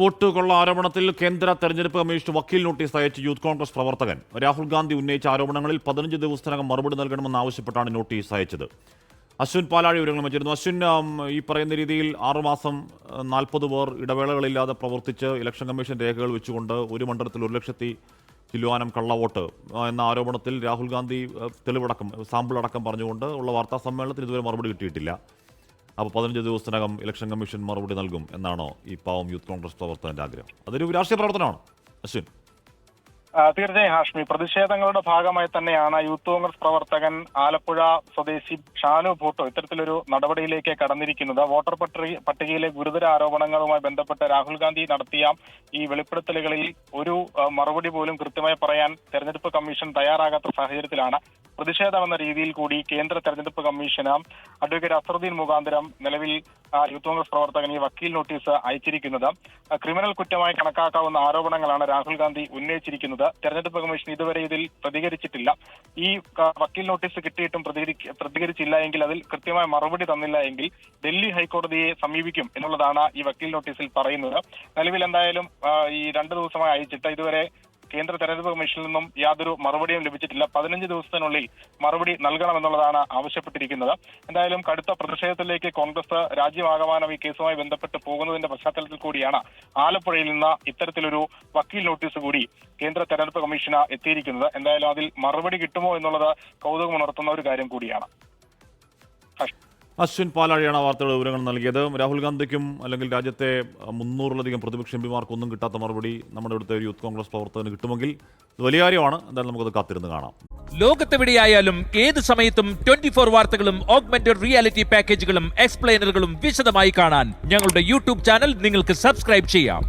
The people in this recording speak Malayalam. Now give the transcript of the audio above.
വോട്ട് കൊള്ള ആരോപണത്തിൽ കേന്ദ്ര തെരഞ്ഞെടുപ്പ് കമ്മീഷൻ വക്കീൽ നോട്ടീസ് അയച്ച് യൂത്ത് കോൺഗ്രസ് പ്രവർത്തകൻ. രാഹുൽ ഗാന്ധി ഉന്നയിച്ച ആരോപണങ്ങളിൽ പതിനഞ്ച് ദിവസത്തിനകം മറുപടി നൽകണമെന്ന് ആവശ്യപ്പെട്ടാണ് നോട്ടീസ് അയച്ചത്. അശ്വിൻ പാലാഴി വിവരങ്ങൾ വെച്ചിരുന്നു. അശ്വിൻ ഈ പറയുന്ന രീതിയിൽ ആറുമാസം നാൽപ്പത് പേർ ഇടവേളകളില്ലാതെ പ്രവർത്തിച്ച് ഇലക്ഷൻ കമ്മീഷൻ രേഖകൾ വെച്ചുകൊണ്ട് ഒരു മണ്ഡലത്തിൽ ഒരു ലക്ഷത്തി ചില്ലുവാനം കള്ളവോട്ട് എന്ന ആരോപണത്തിൽ രാഹുൽ ഗാന്ധി തെളിവടക്കം സാമ്പിൾ അടക്കം പറഞ്ഞുകൊണ്ട് ഉള്ള വാർത്താ സമ്മേളനത്തിൽ ഇതുവരെ മറുപടി കിട്ടിയിട്ടില്ല. അപ്പോൾ പതിനഞ്ച് ദിവസത്തിനകം ഇലക്ഷൻ കമ്മീഷൻ മറുപടി നൽകും എന്നാണോ ഈ പാവം യൂത്ത് കോൺഗ്രസ് പ്രവർത്തകന്റെ ആഗ്രഹം? അതൊരു രാഷ്ട്രീയ പ്രവർത്തനമാണ്? അശ്വിൻ. തീർച്ചയായും ഹാഷ്മി. പ്രതിഷേധങ്ങളുടെ ഭാഗമായി തന്നെയാണ് യൂത്ത് കോൺഗ്രസ് പ്രവർത്തകൻ ആലപ്പുഴ സ്വദേശി ഷാനു ഭൂട്ടോ ഇത്തരത്തിലൊരു നടപടിയിലേക്ക് കടന്നിരിക്കുന്നത്. വോട്ടർ പട്ടി പട്ടികയിലെ ഗുരുതര ആരോപണങ്ങളുമായി ബന്ധപ്പെട്ട് രാഹുൽ ഗാന്ധി നടത്തിയ ഈ വെളിപ്പെടുത്തലുകളിൽ ഒരു മറുപടി പോലും കൃത്യമായി പറയാൻ തെരഞ്ഞെടുപ്പ് കമ്മീഷൻ തയ്യാറാകാത്ത സാഹചര്യത്തിലാണ്. പ്രതിഷേധം എന്ന രീതിയിൽ കൂടി കേന്ദ്ര തെരഞ്ഞെടുപ്പ് കമ്മീഷന് അഡ്വക്കേറ്റ് അസറുദ്ദീൻ മുഖാന്തരം നിലവിൽ യൂത്ത് കോൺഗ്രസ് പ്രവർത്തകൻ ഈ വക്കീൽ നോട്ടീസ് അയച്ചിരിക്കുന്നത്. ക്രിമിനൽ കുറ്റമായി കണക്കാക്കാവുന്ന ആരോപണങ്ങളാണ് രാഹുൽ ഗാന്ധി ഉന്നയിച്ചിരിക്കുന്നത്. തെരഞ്ഞെടുപ്പ് കമ്മീഷൻ ഇതുവരെ ഇതിൽ പ്രതികരിച്ചിട്ടില്ല. ഈ വക്കീൽ നോട്ടീസ് കിട്ടിയിട്ടും പ്രതികരി- പ്രതികരിച്ചില്ല എങ്കിൽ അതിൽ കൃത്യമായ മറുപടി തന്നില്ല എങ്കിൽ ഡൽഹി ഹൈക്കോടതിയെ സമീപിക്കും എന്നുള്ളതാണ് ഈ വക്കീൽ നോട്ടീസിൽ പറയുന്നത്. നിലവിൽ എന്തായാലും ഈ രണ്ടു ദിവസമായി അയച്ചിട്ട് ഇതുവരെ കേന്ദ്ര തെരഞ്ഞെടുപ്പ് കമ്മീഷനിൽ നിന്നും യാതൊരു മറുപടിയും ലഭിച്ചിട്ടില്ല. പതിനഞ്ച് ദിവസത്തിനുള്ളിൽ മറുപടി നൽകണമെന്നുള്ളതാണ് ആവശ്യപ്പെട്ടിരിക്കുന്നത്. എന്തായാലും കടുത്ത പ്രതിഷേധത്തിലേക്ക് കോൺഗ്രസ് രാജ്യമാകമാനം ഈ കേസുമായി ബന്ധപ്പെട്ട് പോകുന്നതിന്റെ പശ്ചാത്തലത്തിൽ കൂടിയാണ് ആലപ്പുഴയിൽ നിന്ന് ഇത്തരത്തിലൊരു വക്കീൽ നോട്ടീസ് കൂടി കേന്ദ്ര തെരഞ്ഞെടുപ്പ് കമ്മീഷന് എത്തിയിരിക്കുന്നത്. എന്തായാലും അതിൽ മറുപടി കിട്ടുമോ എന്നുള്ളത് കൗതുകമുണർത്തുന്ന ഒരു കാര്യം കൂടിയാണ്. അശ്വിൻ പാലാഴിയാണ് വാർത്തയുടെ വിവരങ്ങൾ നൽകിയത്. രാഹുൽ ഗാന്ധിക്കും അല്ലെങ്കിൽ രാജ്യത്തെ മുന്നൂറിലധികം പ്രതിപക്ഷ എംപിമാർക്കൊന്നും കിട്ടാത്ത മറുപടി നമ്മുടെ ഇവിടുത്തെ ഒരു യൂത്ത് കോൺഗ്രസ് പ്രവർത്തകന് കിട്ടുമെങ്കിൽ വലിയ കാര്യമാണ്. എന്തായാലും നമുക്കത് കാത്തിരുന്ന് കാണാം. ലോകത്തെവിടെയായാലും ഏത് സമയത്തും ട്വന്റി ഫോർ വാർത്തകളും ഓഗ്മെന്റഡ് റിയാലിറ്റി പാക്കേജുകളും എക്സ്പ്ലെയിനറുകളും വിശദമായി കാണാൻ ഞങ്ങളുടെ യൂട്യൂബ് ചാനൽ നിങ്ങൾക്ക് സബ്സ്ക്രൈബ് ചെയ്യാം.